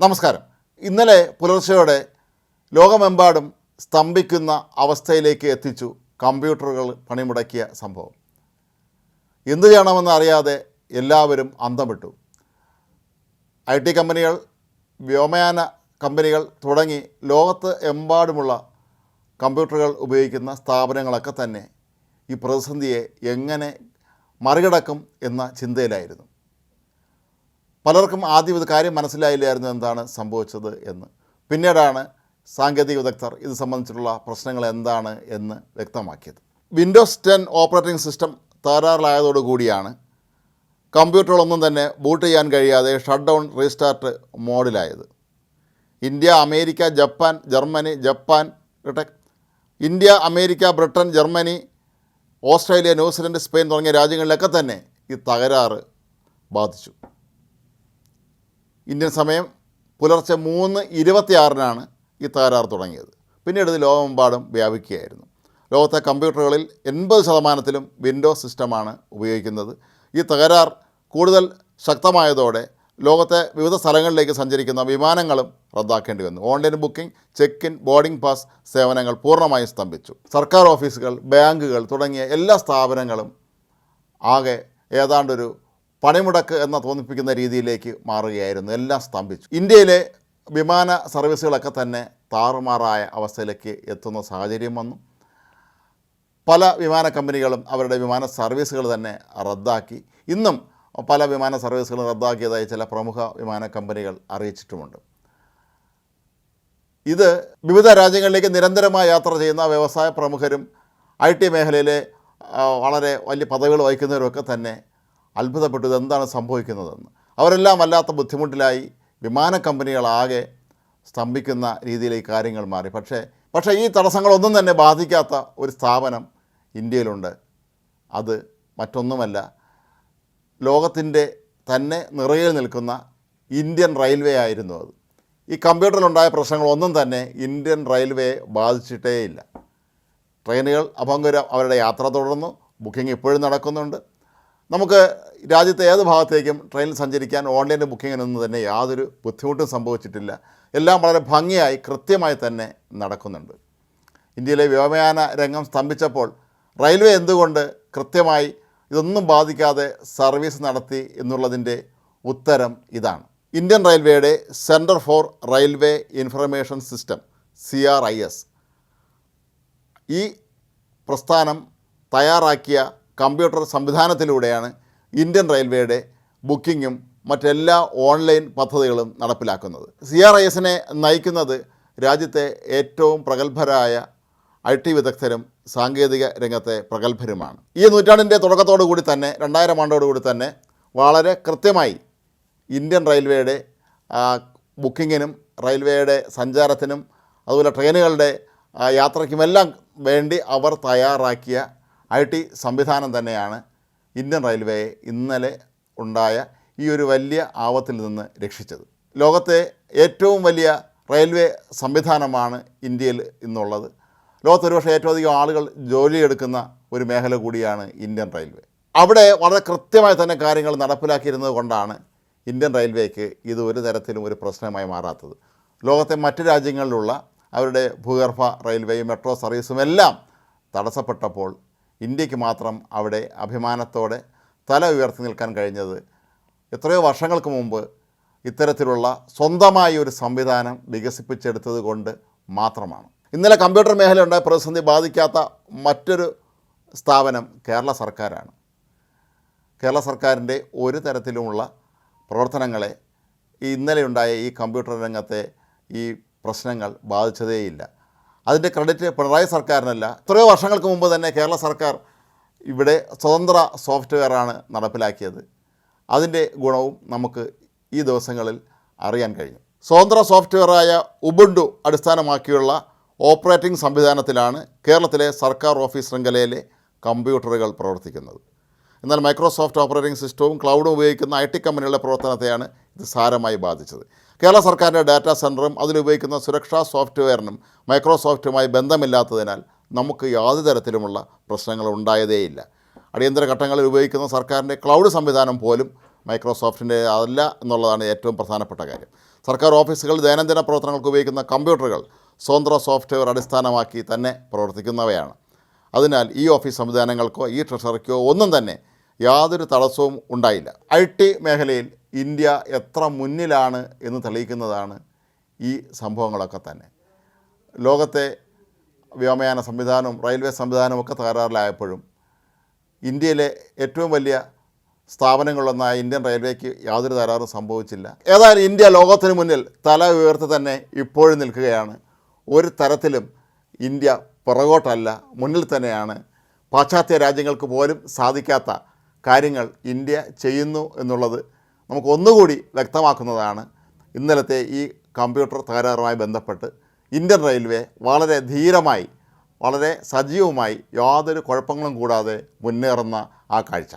നമസ്കാരം. ഇന്നലെ പുലർച്ചയോടെ ലോകമെമ്പാടും സ്തംഭിക്കുന്ന അവസ്ഥയിലേക്ക് എത്തിച്ചു കമ്പ്യൂട്ടറുകൾ പണിമുടക്കിയ സംഭവം. എന്തു ചെയ്യണമെന്ന് അറിയാതെ എല്ലാവരും അന്തം ഐ ടി കമ്പനികൾ വ്യോമയാന കമ്പനികൾ തുടങ്ങി ലോകത്ത് എമ്പാടുമുള്ള കമ്പ്യൂട്ടറുകൾ ഉപയോഗിക്കുന്ന സ്ഥാപനങ്ങളൊക്കെ തന്നെ ഈ പ്രതിസന്ധിയെ എങ്ങനെ മറികടക്കും എന്ന ചിന്തയിലായിരുന്നു. പലർക്കും ആദ്യം ഇത് കാര്യം മനസ്സിലായില്ലായിരുന്നു എന്താണ് സംഭവിച്ചത് എന്ന്. പിന്നീടാണ് സാങ്കേതിക വിദഗ്ധർ ഇത് സംബന്ധിച്ചിട്ടുള്ള പ്രശ്നങ്ങൾ എന്താണ് എന്ന് വ്യക്തമാക്കിയത്. വിൻഡോസ് ടെൻ ഓപ്പറേറ്റിംഗ് സിസ്റ്റം തകരാറിലായതോടുകൂടിയാണ് കമ്പ്യൂട്ടറുകളൊന്നും തന്നെ ബൂട്ട് ചെയ്യാൻ കഴിയാതെ shut down restart മോഡിലായത്. India America Japan Germany Japan India America Britain Germany Australia New Zealand Spain തുടങ്ങിയ രാജ്യങ്ങളിലൊക്കെ തന്നെ ഈ തകരാറ് ബാധിച്ചു. ഇന്ത്യൻ സമയം പുലർച്ചെ മൂന്ന് ഇരുപത്തിയാറിനാണ് ഈ തകരാറ് തുടങ്ങിയത്. പിന്നീട് ഇത് ലോകമെമ്പാടും വ്യാപിക്കുകയായിരുന്നു. ലോകത്തെ കമ്പ്യൂട്ടറുകളിൽ എൺപത് ശതമാനത്തിലും വിൻഡോസ് സിസ്റ്റമാണ് ഉപയോഗിക്കുന്നത്. ഈ തകരാർ കൂടുതൽ ശക്തമായതോടെ ലോകത്തെ വിവിധ സ്ഥലങ്ങളിലേക്ക് സഞ്ചരിക്കുന്ന വിമാനങ്ങളും റദ്ദാക്കേണ്ടി വന്നു. Online booking check in boarding pass സേവനങ്ങൾ പൂർണമായും സ്തംഭിച്ചു. സർക്കാർ ഓഫീസുകൾ ബാങ്കുകൾ തുടങ്ങിയ എല്ലാ സ്ഥാപനങ്ങളും ആകെ ഏതാണ്ടൊരു പണിമുടക്ക് എന്ന തോന്നിപ്പിക്കുന്ന രീതിയിലേക്ക് മാറുകയായിരുന്നു. എല്ലാം സ്തംഭിച്ചു. ഇന്ത്യയിലെ വിമാന സർവീസുകളൊക്കെ തന്നെ താറുമാറായ അവസ്ഥയിലേക്ക് എത്തുന്ന സാഹചര്യം വന്നു. പല വിമാന കമ്പനികളും അവരുടെ വിമാന സർവീസുകൾ തന്നെ റദ്ദാക്കി. ഇന്നും പല വിമാന സർവീസുകളും റദ്ദാക്കിയതായി ചില പ്രമുഖ വിമാന കമ്പനികൾ അറിയിച്ചിട്ടുമുണ്ട്. ഇത് വിവിധ രാജ്യങ്ങളിലേക്ക് നിരന്തരമായി യാത്ര ചെയ്യുന്ന വ്യവസായ പ്രമുഖരും ഐ ടി മേഖലയിലെ വളരെ വലിയ പദവികൾ വഹിക്കുന്നവരൊക്കെ തന്നെ അത്ഭുതപ്പെട്ടു ഇതെന്താണ് സംഭവിക്കുന്നതെന്ന്. അവരെല്ലാം വല്ലാത്ത ബുദ്ധിമുട്ടിലായി. വിമാന കമ്പനികളാകെ സ്തംഭിക്കുന്ന രീതിയിലേക്ക് കാര്യങ്ങൾ മാറി. പക്ഷേ പക്ഷേ ഈ തടസ്സങ്ങളൊന്നും തന്നെ ബാധിക്കാത്ത ഒരു സ്ഥാപനം ഇന്ത്യയിലുണ്ട്. അത് മറ്റൊന്നുമല്ല. ലോകത്തിന്റെ തന്നെ നിറയിൽ നിൽക്കുന്ന ഇന്ത്യൻ റെയിൽവേ ആയിരുന്നു അത്. ഈ കമ്പ്യൂട്ടറിലുണ്ടായ പ്രശ്നങ്ങളൊന്നും തന്നെ ഇന്ത്യൻ റെയിൽവേയെ ബാധിച്ചിട്ടേയില്ല. ട്രെയിനുകൾ അപങ്കര അവരുടെ യാത്ര തുടർന്നു. ബുക്കിംഗ് ഇപ്പോഴും നടക്കുന്നുണ്ട്. നമുക്ക് രാജ്യത്തെ ഏത് ഭാഗത്തേക്കും ട്രെയിനിൽ സഞ്ചരിക്കാൻ ഓൺലൈൻ ബുക്കിങ്ങിനൊന്നും തന്നെ യാതൊരു ബുദ്ധിമുട്ടും സംഭവിച്ചിട്ടില്ല. എല്ലാം വളരെ ഭംഗിയായി കൃത്യമായി തന്നെ നടക്കുന്നുണ്ട്. ഇന്ത്യയിലെ വ്യോമയാന രംഗം സ്തംഭിച്ചപ്പോൾ റെയിൽവേ എന്തുകൊണ്ട് കൃത്യമായി ഇതൊന്നും ബാധിക്കാതെ സർവീസ് നടത്തി എന്നുള്ളതിന്റെ ഉത്തരം ഇതാണ്. ഇന്ത്യൻ റെയിൽവേയുടെ centre for railway information system C R I S ഈ പ്രസ്ഥാനം തയ്യാറാക്കിയ കമ്പ്യൂട്ടർ സംവിധാനത്തിലൂടെയാണ് ഇന്ത്യൻ റെയിൽവേയുടെ ബുക്കിങ്ങും മറ്റെല്ലാ ഓൺലൈൻ പദ്ധതികളും നടപ്പിലാക്കുന്നത്. സി ആർ ഐ എസിനെ നയിക്കുന്നത് രാജ്യത്തെ ഏറ്റവും പ്രഗത്ഭരായ ഐ ടി വിദഗ്ധരും സാങ്കേതിക രംഗത്തെ പ്രഗത്ഭരുമാണ്. ഈ നൂറ്റാണ്ടിന്റെ തുടക്കത്തോടു കൂടി തന്നെ രണ്ടായിരം ആണ്ടോടുകൂടി തന്നെ വളരെ കൃത്യമായി ഇന്ത്യൻ റെയിൽവേയുടെ ബുക്കിങ്ങിനും റെയിൽവേയുടെ സഞ്ചാരത്തിനും അതുപോലെ ട്രെയിനുകളുടെ യാത്രയ്ക്കുമെല്ലാം വേണ്ടി അവർ തയ്യാറാക്കിയ ഐ ടി സംവിധാനം തന്നെയാണ് ഇന്ത്യൻ റെയിൽവേയെ ഇന്നലെ ഉണ്ടായ ഈ ഒരു വലിയ ആപത്തിൽ നിന്ന് രക്ഷിച്ചത്. ലോകത്തെ ഏറ്റവും വലിയ റെയിൽവേ സംവിധാനമാണ് ഇന്ത്യയിൽ ഇന്നുള്ളത്. ലോകത്തൊരുപക്ഷെ ഏറ്റവും അധികം ആളുകൾ ജോലിയെടുക്കുന്ന ഒരു മേഖല കൂടിയാണ് ഇന്ത്യൻ റെയിൽവേ. അവിടെ വളരെ കൃത്യമായി തന്നെ കാര്യങ്ങൾ നടപ്പിലാക്കിയിരുന്നത് കൊണ്ടാണ് ഇന്ത്യൻ റെയിൽവേക്ക് ഇത് ഒരു തരത്തിലും ഒരു പ്രശ്നമായി മാറാത്തത്. ലോകത്തെ മറ്റ് രാജ്യങ്ങളിലുള്ള അവരുടെ ഭൂഗർഭ റെയിൽവേയും മെട്രോ സർവീസും എല്ലാം തടസ്സപ്പെട്ടപ്പോൾ ഇന്ത്യയ്ക്ക് മാത്രം അവിടെ അഭിമാനത്തോടെ തല ഉയർത്തി നിൽക്കാൻ കഴിഞ്ഞത് എത്രയോ വർഷങ്ങൾക്ക് മുമ്പ് ഇത്തരത്തിലുള്ള സ്വന്തമായ ഒരു സംവിധാനം വികസിപ്പിച്ചെടുത്തത് കൊണ്ട് മാത്രമാണ്. ഇന്നലെ കമ്പ്യൂട്ടർ മേഖലയുണ്ടായ പ്രതിസന്ധി ബാധിക്കാത്ത മറ്റൊരു സ്ഥാപനം കേരള സർക്കാരാണ്. കേരള സർക്കാരിന്റെ ഒരു തരത്തിലുമുള്ള പ്രവർത്തനങ്ങളെ ഇന്നലെ ഇന്നലെയുണ്ടായ ഈ കമ്പ്യൂട്ടർ രംഗത്തെ ഈ പ്രശ്നങ്ങൾ ബാധിച്ചതേയില്ല. അതിന്റെ ക്രെഡിറ്റ് പിണറായി സർക്കാരിനല്ല. എത്രയോ വർഷങ്ങൾക്ക് മുമ്പ് തന്നെ കേരള സർക്കാർ ഇവിടെ സ്വതന്ത്ര സോഫ്റ്റ്വെയറാണ് നടപ്പിലാക്കിയത്. അതിന്റെ ഗുണവും നമുക്ക് ഈ ദിവസങ്ങളിൽ അറിയാൻ കഴിഞ്ഞു. സ്വതന്ത്ര സോഫ്റ്റ്വെയറായ ഉബുണ്ടു അടിസ്ഥാനമാക്കിയുള്ള ഓപ്പറേറ്റിംഗ് സംവിധാനത്തിലാണ് കേരളത്തിലെ സർക്കാർ ഓഫീസ് ശൃംഖലയിലെ കമ്പ്യൂട്ടറുകൾ പ്രവർത്തിക്കുന്നത്. എന്നാൽ മൈക്രോസോഫ്റ്റ് ഓപ്പറേറ്റിംഗ് സിസ്റ്റവും ക്ലൗഡും ഉപയോഗിക്കുന്ന ഐ ടി കമ്പനികളുടെ പ്രവർത്തനത്തെയാണ് ഇത് സാരമായി ബാധിച്ചത്. കേരള സർക്കാരിന്റെ ഡാറ്റാ സെന്ററും അതിലുപയോഗിക്കുന്ന സുരക്ഷാ സോഫ്റ്റ്വെയറിനും മൈക്രോസോഫ്റ്റുമായി ബന്ധമില്ലാത്തതിനാൽ നമുക്ക് യാതൊരു തരത്തിലുമുള്ള പ്രശ്നങ്ങൾ ഉണ്ടായതേയില്ല. അടിയന്തര ഘട്ടങ്ങളിൽ ഉപയോഗിക്കുന്ന സർക്കാരിന്റെ ക്ലൗഡ് സംവിധാനം പോലും മൈക്രോസോഫ്റ്റിന്റെ അല്ല എന്നുള്ളതാണ് ഏറ്റവും പ്രധാനപ്പെട്ട കാര്യം. സർക്കാർ ഓഫീസുകൾ ദൈനംദിന പ്രവർത്തനങ്ങൾക്ക് ഉപയോഗിക്കുന്ന കമ്പ്യൂട്ടറുകൾ സ്വതന്ത്ര സോഫ്റ്റ്വെയർ അടിസ്ഥാനമാക്കി തന്നെ പ്രവർത്തിക്കുന്നവയാണ്. അതിനാൽ ഈ ഓഫീസ് സംവിധാനങ്ങൾക്കോ ഈ ട്രഷറിക്കോ ഒന്നും തന്നെ യാതൊരു തടസ്സവും ഉണ്ടായില്ല. ഐ ടി മേഖലയിൽ ഇന്ത്യ എത്ര മുന്നിലാണ് എന്ന് തെളിയിക്കുന്നതാണ് ഈ സംഭവങ്ങളൊക്കെ തന്നെ. ലോകത്തെ വ്യോമയാന സംവിധാനവും റെയിൽവേ സംവിധാനവും ഒക്കെ തകരാറിലായപ്പോഴും ഇന്ത്യയിലെ ഏറ്റവും വലിയ സ്ഥാപനങ്ങളൊന്നായ ഇന്ത്യൻ റെയിൽവേക്ക് യാതൊരു തകരാറും സംഭവിച്ചില്ല. ഏതായാലും ഇന്ത്യ ലോകത്തിന് മുന്നിൽ തല ഉയർത്തി തന്നെ ഇപ്പോഴും നിൽക്കുകയാണ്. ഒരു തരത്തിലും ഇന്ത്യ പുറകോട്ടല്ല മുന്നിൽ തന്നെയാണ്. പാശ്ചാത്യ രാജ്യങ്ങൾക്ക് പോലും സാധിക്കാത്ത കാര്യങ്ങൾ ഇന്ത്യ ചെയ്യുന്നു എന്നുള്ളത് നമുക്ക് ഒന്നുകൂടി വ്യക്തമാക്കുന്നതാണ് ഇന്നലത്തെ ഈ കമ്പ്യൂട്ടർ തകരാറുമായി ബന്ധപ്പെട്ട് ഇന്ത്യൻ റെയിൽവേ വളരെ ധീരമായി വളരെ സജീവമായി യാതൊരു കുഴപ്പങ്ങളും കൂടാതെ മുന്നേറുന്ന ആ കാഴ്ച.